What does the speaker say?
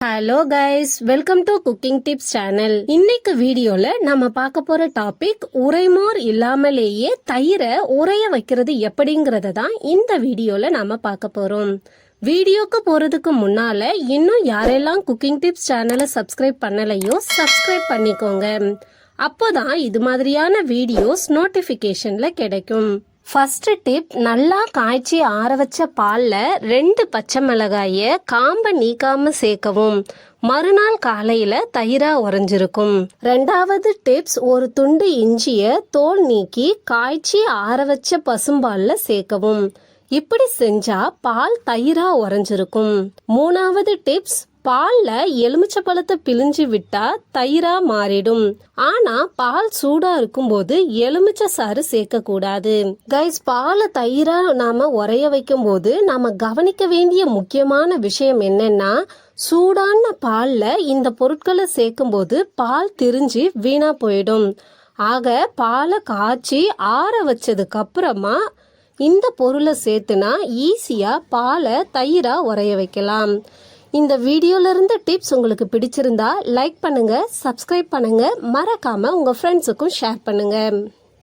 Hello guys welcome to cooking tips channel இன்னைக்கு வீடியோல நம்ம பார்க்க போற டாபிக் உரைமோர் இல்லாமலேயே தயிரை உரைய வைக்கிறது எப்படிங்கறத தான் இந்த வீடியோல நாம பார்க்க போறோம். வீடியோக்கு போறதுக்கு முன்னால இன்னும் யாரெல்லாம் குக்கிங் டிப்ஸ் சேனலை சப்ஸ்கிரைப் பண்ணலையோ சப்ஸ்கிரைப் பண்ணிக்கோங்க. அப்போதான் இது மாதிரியான வீடியோஸ் நோட்டிபிகேஷன்ல கிடைக்கும். ஃபஸ்ட்டு டிப் நல்லா காய்ச்சி ஆற வச்ச பாலில் ரெண்டு பச்சை மிளகாயை காம்பை நீக்காமல் சேர்க்கவும். மறுநாள் காலையில் தயிராக உறைஞ்சிருக்கும். ரெண்டாவது டிப்ஸ் ஒரு துண்டு இஞ்சியை தோல் நீக்கி காய்ச்சி ஆற வச்ச பசும்பாலில் சேர்க்கவும். இப்படி செஞ்சா பால் தயிரா உறைஞ்சிருக்கும். மூணாவது டிப்ஸ் பால்ல எலுமிச்சை பழத்தை பிழிஞ்சு விட்டா தயிரா மாறிடும். ஆனா பால் சூடா இருக்கும்போது எலுமிச்சை சாறு சேர்க்க கூடாது கைஸ் பாலை தயிரா நாம உரைய வைக்கும் போது நாம கவனிக்க வேண்டிய முக்கியமான விஷயம் என்னன்னா சூடான பால்ல இந்த பொருட்களை சேர்க்கும்போது பால் திரிஞ்சு வீணா போயிடும். ஆக பாலை காய்ச்சி ஆற வச்சதுக்கு அப்புறமா இந்த பொருளை சேர்த்துனா ஈஸியா பாலை தயிரா உரைய வைக்கலாம். இந்த வீடியோல டிப்ஸ் உங்களுக்கு பிடிச்சிருந்தா லைக் பண்ணுங்க சப்ஸ்கிரைப் பண்ணுங்க. மறக்காம உங்க ஃப்ரெண்ட்ஸுக்கும் ஷேர் பண்ணுங்க.